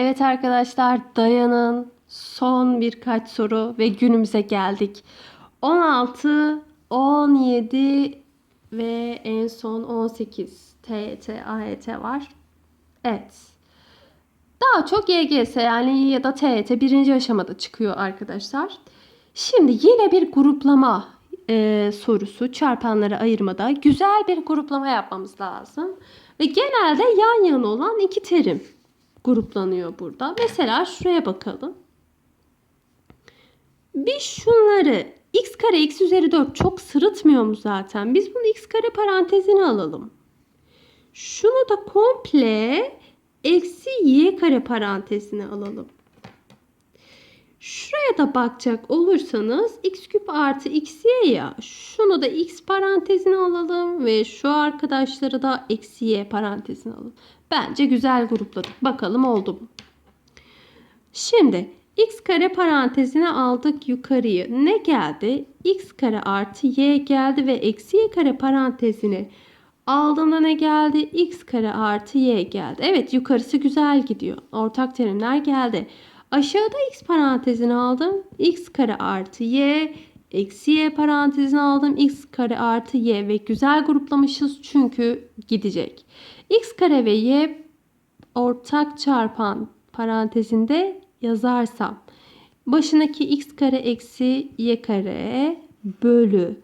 Evet arkadaşlar dayanın. Son birkaç soru ve günümüze geldik. 16, 17 ve en son 18 TYT, AYT var. Evet. Daha çok YGS yani ya da TYT birinci aşamada çıkıyor arkadaşlar. Şimdi yine bir gruplama e, sorusu çarpanlara ayırmada güzel bir gruplama yapmamız lazım. Ve genelde yan yana olan iki terim gruplanıyor burada. Mesela şuraya bakalım. Biz şunları x kare x üzeri 4 çok sırıtmıyor mu zaten? Biz bunu x kare parantezine alalım. Şunu da komple eksi y kare parantezine alalım. Şuraya da bakacak olursanız x küp artı xy ya. Şunu da x parantezine alalım ve şu arkadaşları da eksi y parantezine alalım. Bence güzel grupladık. Bakalım oldu mu? Şimdi x kare parantezine aldık yukarıyı. Ne geldi? x kare artı y geldi ve eksi y kare parantezine aldığımda ne geldi? x kare artı y geldi. Evet yukarısı güzel gidiyor. Ortak terimler geldi. Aşağıda x parantezini aldım. x kare artı y eksi y parantezini aldım. x kare artı y ve güzel gruplamışız çünkü gidecek. x kare ve y ortak çarpan parantezinde yazarsam başındaki x kare eksi y kare bölü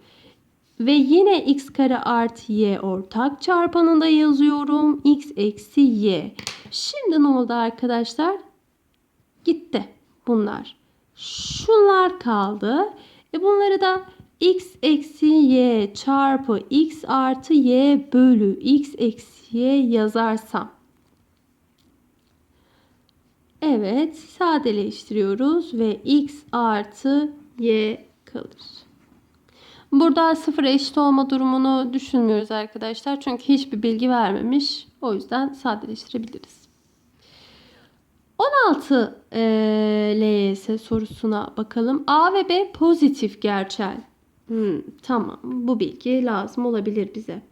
ve yine x kare artı y ortak çarpanında yazıyorum. x eksi y. Şimdi ne oldu arkadaşlar? Gitti bunlar. Şunlar kaldı. E bunları da x eksi y çarpı x artı y bölü x eksi y yazarsam. Evet sadeleştiriyoruz ve x artı y kalır. Burada sıfır eşit olma durumunu düşünmüyoruz arkadaşlar. Çünkü hiçbir bilgi vermemiş. O yüzden sadeleştirebiliriz. 16 e, LYS sorusuna bakalım. A ve B pozitif gerçel. Hmm, tamam bu bilgi lazım olabilir bize.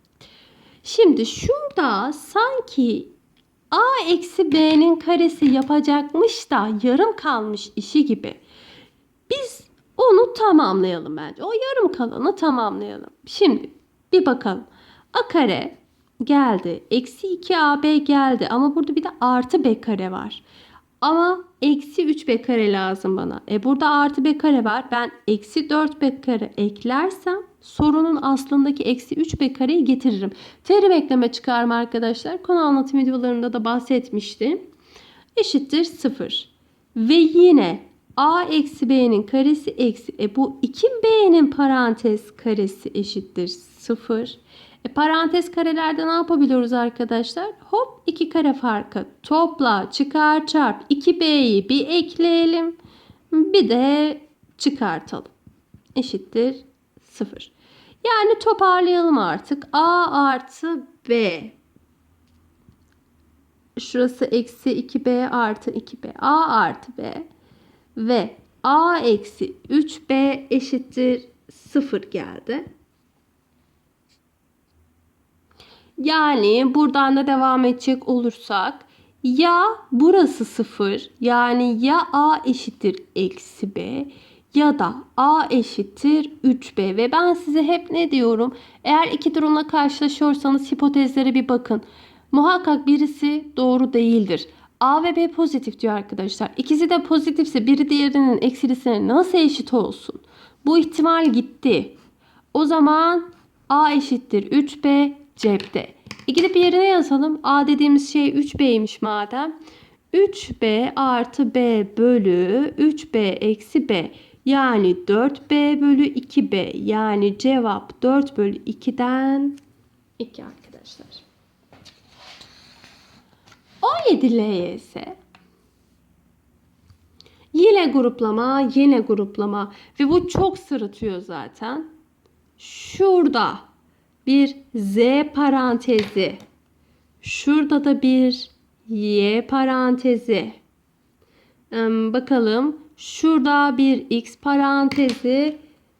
Şimdi şurada sanki A eksi B'nin karesi yapacakmış da yarım kalmış işi gibi. Biz onu tamamlayalım bence. O yarım kalanı tamamlayalım. Şimdi bir bakalım. A kare geldi. Eksi 2AB geldi. Ama burada bir de artı B kare var. Ama eksi 3B kare lazım bana. E burada artı B kare var. Ben eksi 4B kare eklersem sorunun aslındaki eksi 3B kareyi getiririm. Terim ekleme çıkarma arkadaşlar. Konu anlatım videolarında da bahsetmiştim. Eşittir 0. Ve yine A eksi B'nin karesi eksi. E bu 2B'nin parantez karesi eşittir 0. E parantez karelerde ne yapabiliyoruz arkadaşlar? Hop 2 kare farkı. Topla, çıkar, çarp. 2B'yi bir ekleyelim. Bir de çıkartalım. Eşittir 0. Yani toparlayalım artık. A artı B. Şurası eksi 2B artı 2B. A artı B. Ve A eksi 3B eşittir 0 geldi. Yani buradan da devam edecek olursak ya burası 0 yani ya A eşittir eksi B ya da A eşittir 3B ve ben size hep ne diyorum? Eğer iki durumla karşılaşıyorsanız hipotezlere bir bakın. Muhakkak birisi doğru değildir. A ve B pozitif diyor arkadaşlar. İkisi de pozitifse biri diğerinin eksilisine nasıl eşit olsun? Bu ihtimal gitti. O zaman A eşittir 3B cepte. E gidip yerine yazalım. A dediğimiz şey 3B'ymiş madem. 3B artı B bölü 3B eksi B. Yani 4B bölü 2B. Yani cevap 4 bölü 2'den 2 arkadaşlar. 17 LYS. Yine gruplama, yine gruplama. Ve bu çok sırıtıyor zaten. Şurada bir Z parantezi. Şurada da bir Y parantezi. Bakalım. Şurada bir X parantezi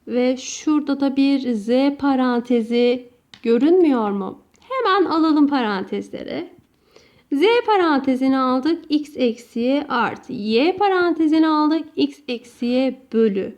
ve şurada da bir Z parantezi görünmüyor mu? Hemen alalım parantezleri. Z parantezini aldık. X eksi Y artı. Y parantezini aldık. X eksi Y bölü.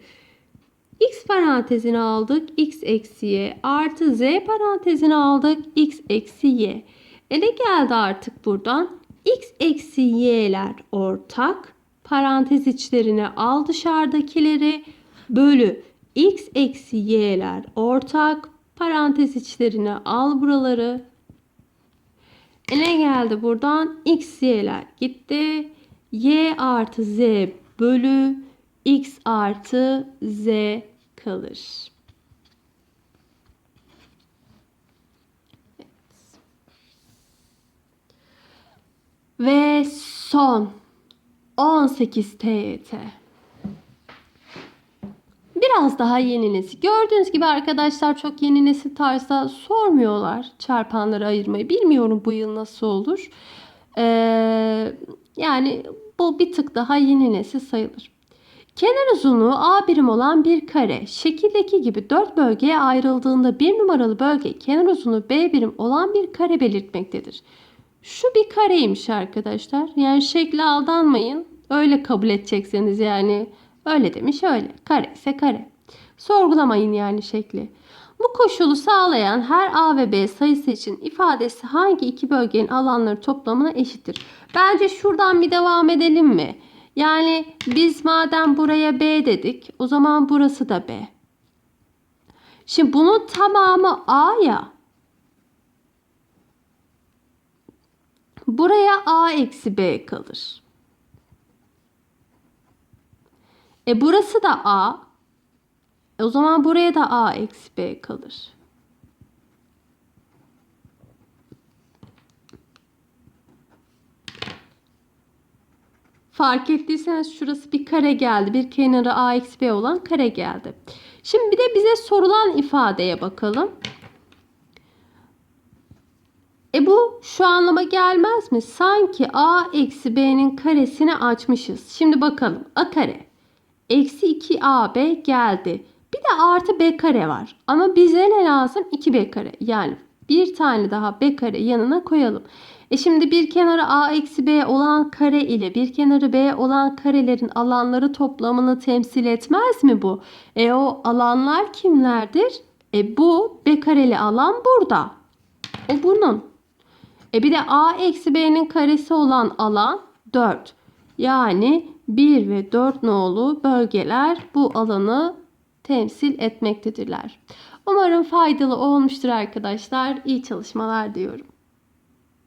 X parantezini aldık. X eksi Y artı Z parantezini aldık. X eksi Y. E ne geldi artık buradan? X eksi Y'ler ortak. Parantez içlerine al dışarıdakileri. Bölü. X eksi Y'ler ortak. Parantez içlerine al buraları. E ne geldi buradan? X, Y'ler gitti. Y artı Z bölü X artı Z kalır. Ve son 18 TYT. Biraz daha yeni nesil. Gördüğünüz gibi arkadaşlar çok yeni nesil tarzda sormuyorlar çarpanları ayırmayı. Bilmiyorum bu yıl nasıl olur. Ee, yani bu bir tık daha yeni nesil sayılır. Kenar uzunluğu A birim olan bir kare şekildeki gibi 4 bölgeye ayrıldığında bir numaralı bölge kenar uzunluğu B birim olan bir kare belirtmektedir. Şu bir kareymiş arkadaşlar. Yani şekle aldanmayın. Öyle kabul edeceksiniz yani. Öyle demiş öyle. Kare ise kare. Sorgulamayın yani şekli. Bu koşulu sağlayan her A ve B sayısı için ifadesi hangi iki bölgenin alanları toplamına eşittir? Bence şuradan bir devam edelim mi? Yani biz madem buraya B dedik o zaman burası da B. Şimdi bunun tamamı A ya. Buraya A eksi B kalır. E burası da A. E o zaman buraya da A eksi B kalır. Fark ettiyseniz şurası bir kare geldi. Bir kenarı A eksi B olan kare geldi. Şimdi bir de bize sorulan ifadeye bakalım. E bu şu anlama gelmez mi? Sanki A eksi B'nin karesini açmışız. Şimdi bakalım. A kare. Eksi 2AB geldi. Bir de artı B kare var. Ama bize ne lazım? 2B kare. Yani bir tane daha B kare yanına koyalım. E şimdi bir kenarı A eksi B olan kare ile bir kenarı B olan karelerin alanları toplamını temsil etmez mi bu? E o alanlar kimlerdir? E bu B kareli alan burada. O bunun. E bir de A eksi B'nin karesi olan alan 4. Yani 1 ve 4 nolu bölgeler bu alanı temsil etmektedirler. Umarım faydalı olmuştur arkadaşlar. İyi çalışmalar diyorum.